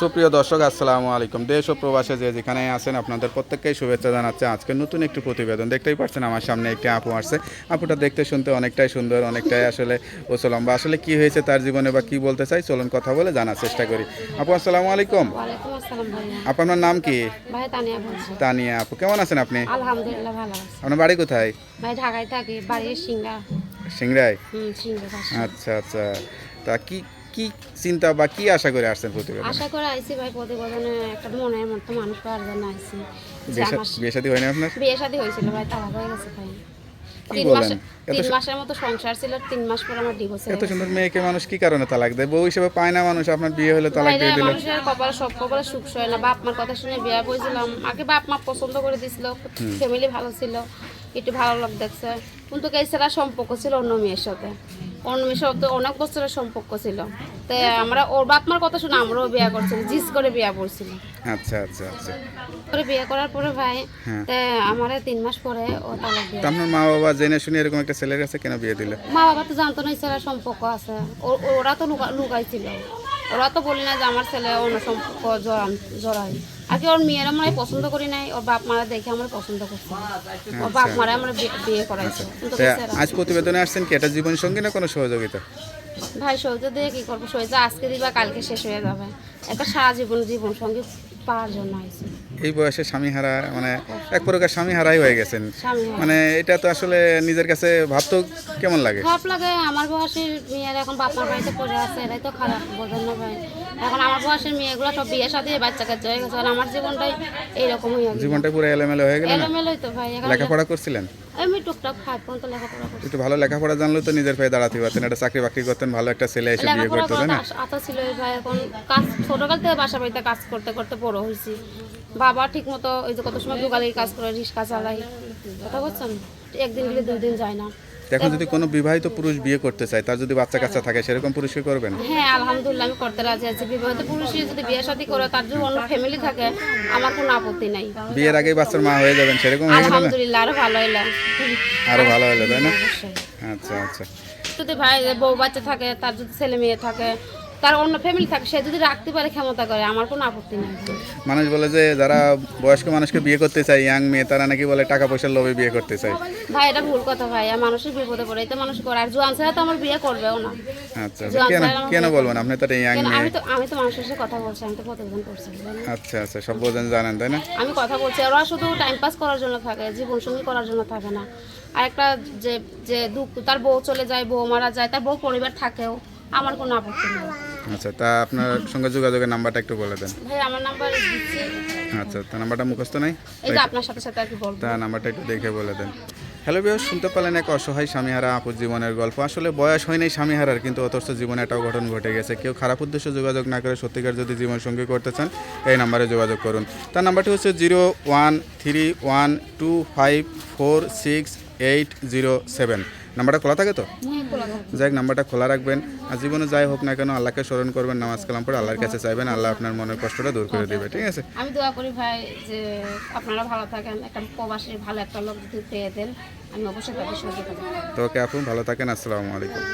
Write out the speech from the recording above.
সুপ্রিয় দর্শক আসসালামু আলাইকুম। দেশ ও প্রবাসে যে যেখানে আছেন আপনাদের প্রত্যেককেই শুভেচ্ছা জানাচ্ছে। আজকে নতুন একটি প্রতিবেদন দেখতেই পাচ্ছেন আমার সামনে একটি আপু আসছে। আপুটা দেখতে শুনতে অনেকটাই সুন্দর অনেকটাই আসলে ও ওসো বা আসলে কি হয়েছে তার জীবনে বা কি বলতে চাই চলুন কথা বলে জানার চেষ্টা করি। আপু আসসালামু আলাইকুম। আপনার নাম কি? তানিয়া আপু কেমন আছেন আপনি? আপনার বাড়ি কোথায়? ঢাকায় থাকি। সিংড়ায়? আচ্ছা আচ্ছা। তা কি কি চিন্তা বা কি আশা করে আসছেন প্রতিবেদন? আশা করে আইছি ভাই প্রতিবেদনে একটা মনের মতো মানুষ পাওয়ার জন্য আইছি। বিয়ে শাদী হয়নি আপনার? বিয়ে শাদী হয়েছিল ভাই তালাক হয়ে গেছে ভাই। তিন বলেন? মাস এত তিন সু- মাসের মতো সংসার ছিল তিন মাস পর আমার ডিভোর্স এত সুন্দর মেয়েকে মানুষ কি কারণে তালাক দেয়? বউ হিসেবে পায় না মানুষ আপনার বিয়ে হলে তালাক দিয়ে দিল। মানুষের কপালে সব কপালে সুখ সয় না। বাপ মার কথা শুনে বিয়ে আগে বাপ মা পছন্দ করে দিছিল ফ্যামিলি ভালো ছিল একটু ভালো লোক দেখছে। কিন্তু সম্পর্ক ছিল অন্য মেয়ের সাথে। সাথে অনেক বছরের সম্পর্ক ছিল। তো আমরা ওর বাপ মার কথা শুনে আমরাও বিয়া করছিলাম জিজ করে বিয়া আচ্ছা আচ্ছা আচ্ছা। পরে বিয়ে করার পরে ভাই হ্যাঁ। আমার তিন মাস পরে ও তালাক দিয়ে আপনার মা বাবা জেনে শুনে এরকম একটা ছেলের কাছে কেন বিয়ে দিলে? মা বাবা তো জানতো না এছাড়া সম্পর্ক আছে। ওরা তো লুকাই লুকাইছিল। ওরা তো বলি না যে আমার ছেলে অন্য সম্পর্ক জড়ান জড়াই আগে ওর মেয়ের আমরা পছন্দ করি নাই ওর বাপ মারা দেখে আমার পছন্দ করছে। ওর বাপ মারা আমার বিয়ে- করাইছে। তা আজ প্রতিবেদনে আসছেন কি? এটা জীবন সঙ্গী না কোনো সহযোগিতা? ভাই সহজে দিয়ে কি করব? সহজে আজকে দিবা কালকে শেষ হয়ে যাবে। একটা সারা জীবন জীবন সঙ্গে পাওয়ার জন্য আইছি। এই বয়সে স্বামী হারা মানে এক প্রকার স্বামী হারাই হয়ে গেছেন। মানে এটা তো আসলে নিজের কাছে ভাবতো কেমন লাগে? খারাপ লাগে আমার বয়সের মেয়ের এখন বাপ মার বাড়িতে পড়ে আছে এটাই তো খারাপ বোঝেন না ভাই। এখন আমার বয়সের মেয়েগুলো সব বিয়ে সাথে বাচ্চা কাচ্চা হয়ে গেছে আর আমার জীবনটাই এইরকম হয়ে গেছে জীবনটা পুরো এলোমেলো হয়ে গেল এলোমেলোই তো ভাই লেখাপড়া করছিলেন? আমি টুকটাক ফাইভ পর্যন্ত লেখাপড়া করছি। একটু ভালো লেখাপড়া জানলেও তো নিজের পায়ে দাঁড়াতে পারতেন একটা চাকরি বাকরি করতেন ভালো একটা ছেলে এসে বিয়ে করতো না? আশা ছিল ভাই এখন কাজ ছোটকাল থেকে বাসা বাড়িতে কাজ করতে করতে বড় হয়েছি। বাবা ঠিক মতো ওই যে কত সময় দোকানের কাজ করে রিক্সা চালাই কথা বলছেন? একদিন গেলে দুই দিন যায় না। এখন যদি কোনো বিবাহিত পুরুষ বিয়ে করতে চায় তার যদি বাচ্চা কাচ্চা থাকে সেরকম পুরুষকে করবেন? হ্যাঁ আলহামদুলিল্লাহ আমি করতে রাজি আছি। বিবাহিত পুরুষের যদি বিয়ে শাদী করে তার যদি অন্য ফ্যামিলি থাকে আমার কোনো আপত্তি নাই। বিয়ের আগেই বাচ্চার মা হয়ে যাবেন সেরকম আলহামদুলিল্লাহ আরও ভালো হইলাম আরও ভালো হলো তাই না? আচ্ছা আচ্ছা। যদি ভাই বউ বাচ্চা থাকে তার যদি ছেলে মেয়ে থাকে তার অন্য ফ্যামিলি থাকে সে যদি রাখতে পারে ক্ষমতা করে আমার কোনো আপত্তি নেই। মানুষ বলে যে যারা বয়স্ক মানুষকে বিয়ে করতে চায় ইয়াং মেয়ে তারা নাকি বলে টাকা পয়সার লোভে বিয়ে করতে চায়। ভাই এটা ভুল কথা ভাই আর মানুষের বিপদে পড়ে তো মানুষ করে। আর জোয়ান ছাড়া তো আমার বিয়ে করবেও না। আচ্ছা কেন কেন বলবেন? আপনি তো ইয়াং মেয়ে আমি তো আমি তো মানুষের সাথে কথা বলছি আমি তো প্রতিদিন করছি আচ্ছা আচ্ছা সব বোঝেন জানেন তাই না? আমি কথা বলছি ওরা শুধু টাইম পাস করার জন্য থাকে জীবন সঙ্গী করার জন্য থাকে না। আর একটা যে যে দুঃখ তার বউ চলে যায় বউ মারা যায় তার বউ পরিবার থাকেও আমার কোনো আপত্তি নেই। আচ্ছা তা আপনার সঙ্গে যোগাযোগের নাম্বারটা একটু বলে দেন। ভাই আমার নাম্বার দিচ্ছি। আচ্ছা তা নাম্বারটা মুখস্থ নাই? এই যে আপনার সাথে সাথে আর কি বলব। তা নাম্বারটা একটু দেখে বলে দেন। হ্যালো বিয় শুনতে পেলেন এক অসহায় স্বামীহারা আপুর জীবনের গল্প। আসলে বয়স হয়নি স্বামীহারার কিন্তু অথচ জীবনে একটা ঘটন ঘটে গেছে। কেউ খারাপ উদ্দেশ্যে যোগাযোগ না করে সত্যিকার যদি জীবন সঙ্গী করতে চান এই নাম্বারে যোগাযোগ করুন। তার নাম্বারটি হচ্ছে zero one three one two five four six eight zero seven নাম্বারটা খোলা থাকে তো হ্যাঁ। যাই হোক, নাম্বারটা খোলা রাখবেন আর জীবনে যাই হোক না কেন আল্লাহকে স্মরণ করবেন নামাজ কালাম পরে আল্লাহর কাছে চাইবেন আল্লাহ আপনার মনের কষ্টটা দূর করে দেবে ঠিক আছে আমি দোয়া করি ভাই যে আপনারা ভালো থাকেন একটা প্রবাসী ভালো একটা লোক যদি পেয়ে দেন আমি অবশ্যই তাদের সহযোগিতা তো ওকে আপু ভালো থাকেন আসসালামু আলাইকুম